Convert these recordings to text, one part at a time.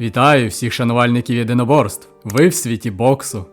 Вітаю всіх шанувальників єдиноборств. Ви в світі боксу.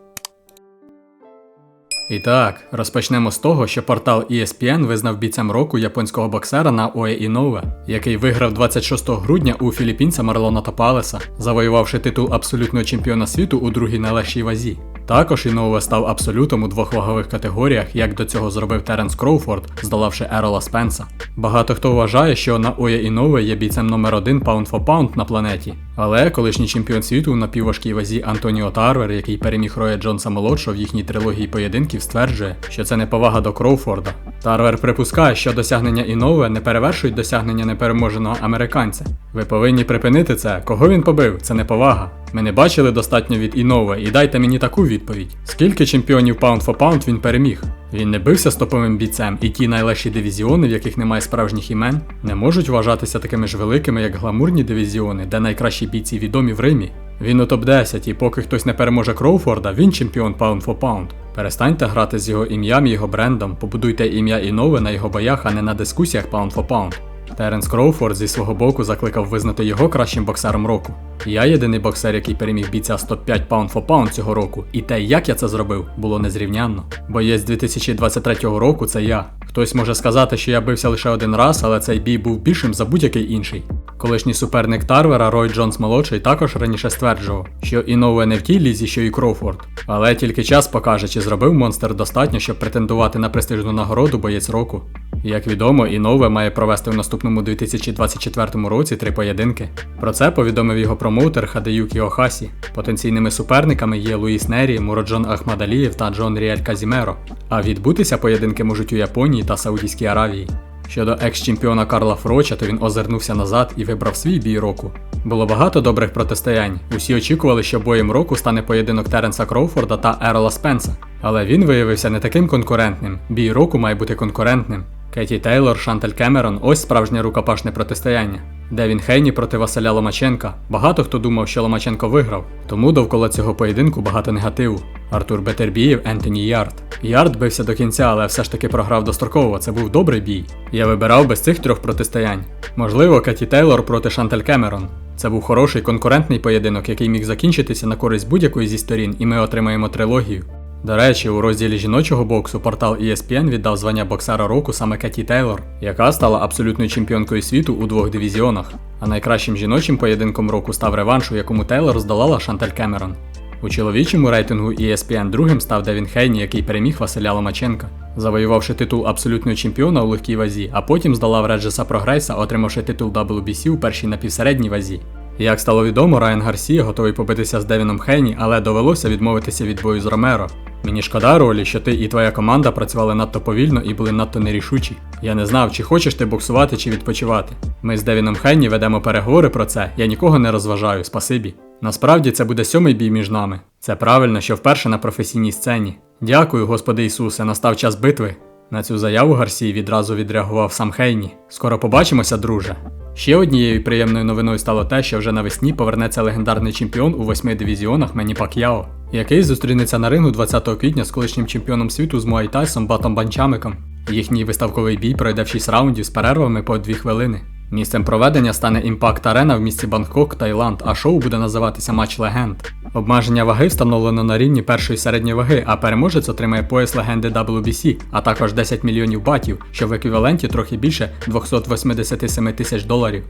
І так, розпочнемо з того, що портал ESPN визнав бійцем року японського боксера Наое Інове, який виграв 26 грудня у філіппінця Марлона Топалеса, завоювавши титул абсолютного чемпіона світу у другій найлегшій вазі. Також Інове став абсолютом у двох вагових категоріях, як до цього зробив Теренс Кроуфорд, здолавши Ерола Спенса. Багато хто вважає, що Наоя Інове є бійцем номер один Pound for Pound на планеті. Але колишній чемпіон світу у напівважкій вазі Антоніо Тарвер, який переміг Роя Джонса молодшого в їхній трилогії поєдинків, стверджує, що це неповага до Кроуфорда. Тарвер припускає, що досягнення Інове не перевершують досягнення непереможеного американця. Ви повинні припинити це. Кого він побив? Це неповага. Ми не бачили достатньо від Інове, і дайте мені таку відповідь: скільки чемпіонів Pound for Pound він переміг? Він не бився з топовим бійцем, і ті найлегші дивізіони, в яких немає справжніх імен, не можуть вважатися такими ж великими, як гламурні дивізіони, де найкращі бійці відомі в Римі. Він у топ-10, і поки хтось не переможе Кроуфорда, він чемпіон Pound for Pound. Перестаньте грати з його ім'ям і його брендом, побудуйте ім'я Інове на його боях, а не на дискусіях Pound for Pound. Теренс Кроуфорд зі свого боку закликав визнати його кращим боксером року. Я єдиний боксер, який переміг бійця з топ-5 for Pound цього року, і те, як я це зробив, було незрівнянно. Боєць 2023 року це я. Хтось може сказати, що я бився лише один раз, але цей бій був більшим за будь-який інший. Колишній суперник Тарвера Рой Джонс молодший також раніше стверджував, що Інове не в тій лізі, що і Кроуфорд. Але тільки час покаже, чи зробив монстр достатньо, щоб претендувати на престижну нагороду боєць року. Як відомо, Інове має провести в наступному 2024 році три поєдинки. Про це повідомив його промоутер Хадеюкі Охасі. Потенційними суперниками є Луїс Нері, Муроджон Ахмадалієв та Джон Ріель Казімеро. А відбутися поєдинки можуть у Японії та Саудівській Аравії. Щодо екс-чемпіона Карла Фроча, то він озирнувся назад і вибрав свій бій року. Було багато добрих протистоянь. Усі очікували, що боєм року стане поєдинок Теренса Кроуфорда та Ерола Спенса. Але він виявився не таким конкурентним. Бій року має бути конкурентним. Кеті Тейлор, Шантель Кемерон ось справжнє рукопашне протистояння. Девін Хейні проти Василя Ломаченка. Багато хто думав, що Ломаченко виграв, тому довкола цього поєдинку багато негативу. Артур Бетербієв, Ентоні Ярд. Ярд бився до кінця, але все ж таки програв достроково. Це був добрий бій. Я вибирав без цих трьох протистоянь. Можливо, Кеті Тейлор проти Шантель Кемерон. Це був хороший конкурентний поєдинок, який міг закінчитися на користь будь-якої зі сторін, і ми отримаємо трилогію. До речі, у розділі жіночого боксу портал ESPN віддав звання боксера року саме Кеті Тейлор, яка стала абсолютною чемпіонкою світу у двох дивізіонах. А найкращим жіночим поєдинком року став реванш, у якому Тейлор здолала Шантель Кемерон. У чоловічому рейтингу ESPN другим став Девін Хейні, який переміг Василя Ломаченка, завоювавши титул абсолютного чемпіона у легкій вазі, а потім здолав Реджеса Прогрейса, отримавши титул WBC у першій напівсередній вазі. Як стало відомо, Райан Гарсія готовий побитися з Девіном Хейні, але довелося відмовитися від бою з Ромеро. Мені шкода ролі, що ти і твоя команда працювали надто повільно і були надто нерішучі. Я не знав, чи хочеш ти боксувати чи відпочивати. Ми з Девіном Хенні ведемо переговори про це, я нікого не розважаю, спасибі. Насправді це буде сьомий бій між нами. Це правильно, що вперше на професійній сцені. Дякую, Господи Ісусе, настав час битви. На цю заяву Гарсій відразу відреагував сам Хейні. Скоро побачимося, друже. Ще однією приємною новиною стало те, що вже навесні повернеться легендарний чемпіон у восьми дивізіонах Мені Пак'яо, який зустрінеться на рингу 20 квітня з колишнім чемпіоном світу з Муайтайсом Батом Банчамиком. Їхній виставковий бій пройде в 6 раундів з перервами по 2 хвилини. Місцем проведення стане Impact Arena в місті Бангкок, Таїланд, а шоу буде називатися Матч Легенд. Обмеження ваги встановлено на рівні першої середньої ваги, а переможець отримає пояс легенди WBC, а також 10 мільйонів батів, що в еквіваленті трохи більше 287 тисяч доларів.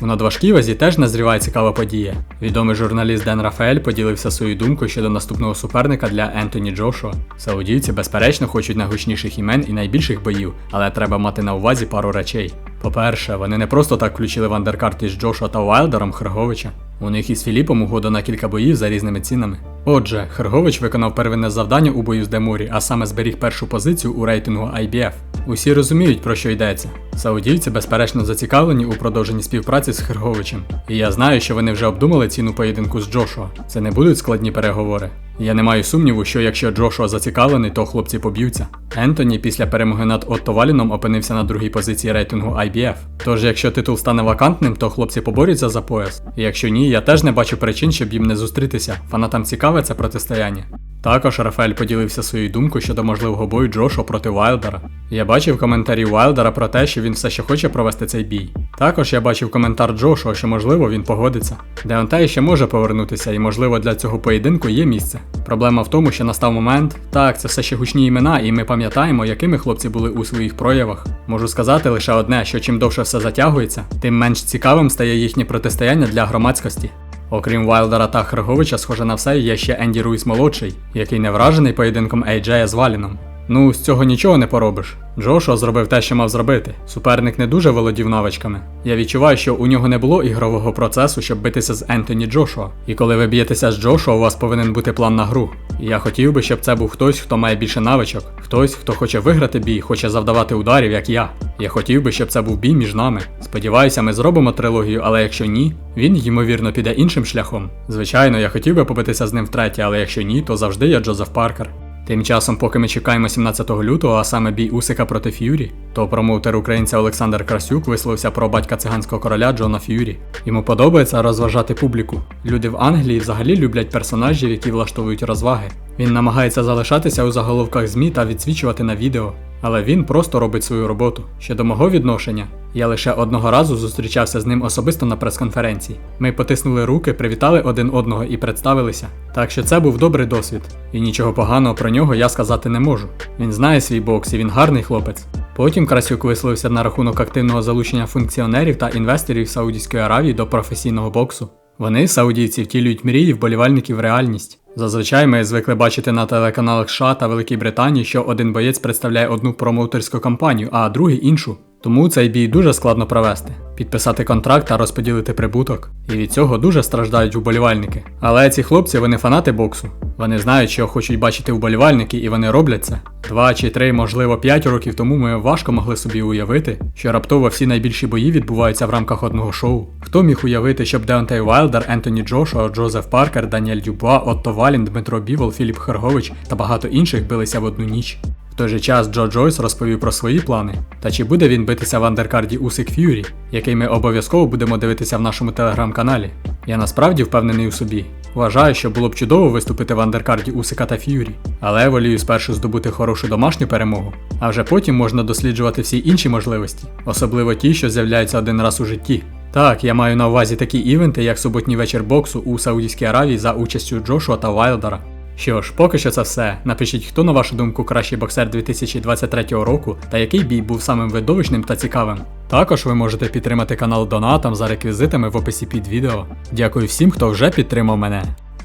У надважкій вазі теж назріває цікава подія. Відомий журналіст Ден Рафаель поділився своєю думкою щодо наступного суперника для Ентоні Джошуа. Саудівці, безперечно, хочуть найгучніших імен і найбільших боїв, але треба мати на увазі пару речей. По-перше, вони не просто так включили в андеркарт із Джошуа та Уайлдером Херговича. У них із Філіпом угода на кілька боїв за різними цінами. Отже, Хергович виконав первинне завдання у бою з Демурі, а саме зберіг першу позицію у рейтингу IBF. Усі розуміють, про що йдеться. Саудівці, безперечно, зацікавлені у продовженні співпраці з Херговичем. І я знаю, що вони вже обдумали ціну поєдинку з Джошуа. Це не будуть складні переговори. Я не маю сумніву, що якщо Джошуа зацікавлений, то хлопці поб'ються. Ентоні після перемоги над Отто Валіном опинився на другій позиції рейтингу IBF. Тож, якщо титул стане вакантним, то хлопці поборються за пояс. І якщо ні, я теж не бачу причин, щоб їм не зустрітися. Фанатам цікаве це протистояння. Також Рафаель поділився своєю думкою щодо можливого бою Джошуа проти Вайлдера. Я бачив коментарі Вайлдера про те, що він все ще хоче провести цей бій. Також я бачив коментар Джошуа, що можливо він погодиться. Деонтей ще може повернутися, і можливо для цього поєдинку є місце. Проблема в тому, що настав момент. Так, це все ще гучні імена, і ми пам'ятаємо, якими хлопці були у своїх проявах. Можу сказати лише одне, що чим довше все затягується, тим менш цікавим стає їхнє протистояння для громадськості. Окрім Вайлдера та Херговича, схоже на все, є ще Енді Руїс молодший, який не вражений поєдинком Ейджея з Валіном. Ну, з цього нічого не поробиш. Джошуа зробив те, що мав зробити. Суперник не дуже володів навичками. Я відчуваю, що у нього не було ігрового процесу, щоб битися з Ентоні Джошуа. І коли ви б'єтеся з Джошуа, у вас повинен бути план на гру. І я хотів би, щоб це був хтось, хто має більше навичок, хтось, хто хоче виграти бій, хоче завдавати ударів, як я. Я хотів би, щоб це був бій між нами. Сподіваюся, ми зробимо трилогію, але якщо ні, він ймовірно піде іншим шляхом. Звичайно, я хотів би побитися з ним втретє, але якщо ні, то завжди я Джозеф Паркер. Тим часом, поки ми чекаємо 17 лютого, а саме бій Усика проти Ф'юрі, то промоутер українця Олександр Красюк висловився про батька циганського короля Джона Ф'юрі. Йому подобається розважати публіку. Люди в Англії взагалі люблять персонажів, які влаштовують розваги. Він намагається залишатися у заголовках ЗМІ та відсвічувати на відео. Але він просто робить свою роботу. Щодо мого відношення, я лише одного разу зустрічався з ним особисто на прес-конференції. Ми потиснули руки, привітали один одного і представилися. Так що це був добрий досвід. І нічого поганого про нього я сказати не можу. Він знає свій бокс і він гарний хлопець. Потім Красюк висловився на рахунок активного залучення функціонерів та інвесторів Саудівської Аравії до професійного боксу. Вони, саудійці, втілюють мрії вболівальників в реальність. Зазвичай ми звикли бачити на телеканалах США та Великій Британії, що один боєць представляє одну промоутерську кампанію, а другий іншу. Тому цей бій дуже складно провести, підписати контракт та розподілити прибуток. І від цього дуже страждають вболівальники. Але ці хлопці вони фанати боксу. Вони знають, що хочуть бачити вболівальники, і вони роблять це. Два чи три, можливо, п'ять років тому ми важко могли собі уявити, що раптово всі найбільші бої відбуваються в рамках одного шоу. Хто міг уявити, щоб Деонтей Вайлдер, Ентоні Джошуа, Джозеф Паркер, Даніель Дюбуа, Отто Валін, Дмитро Бівол, Філіп Хергович та багато інших билися в одну ніч. Той же час Джо Джойс розповів про свої плани. Та чи буде він битися в андеркарді Усик Ф'юрі, який ми обов'язково будемо дивитися в нашому телеграм-каналі. Я насправді впевнений у собі. Вважаю, що було б чудово виступити в андеркарді Усика та Ф'юрі, але волію спершу здобути хорошу домашню перемогу, а вже потім можна досліджувати всі інші можливості, особливо ті, що з'являються один раз у житті. Так, я маю на увазі такі івенти, як суботній вечір боксу у Саудівській Аравії за участю Джошуа та Вайлдера. Що ж, поки що це все. Напишіть, хто на вашу думку кращий боксер 2023 року та який бій був самим видовищним та цікавим. Також ви можете підтримати канал Донатом за реквізитами в описі під відео. Дякую всім, хто вже підтримав мене.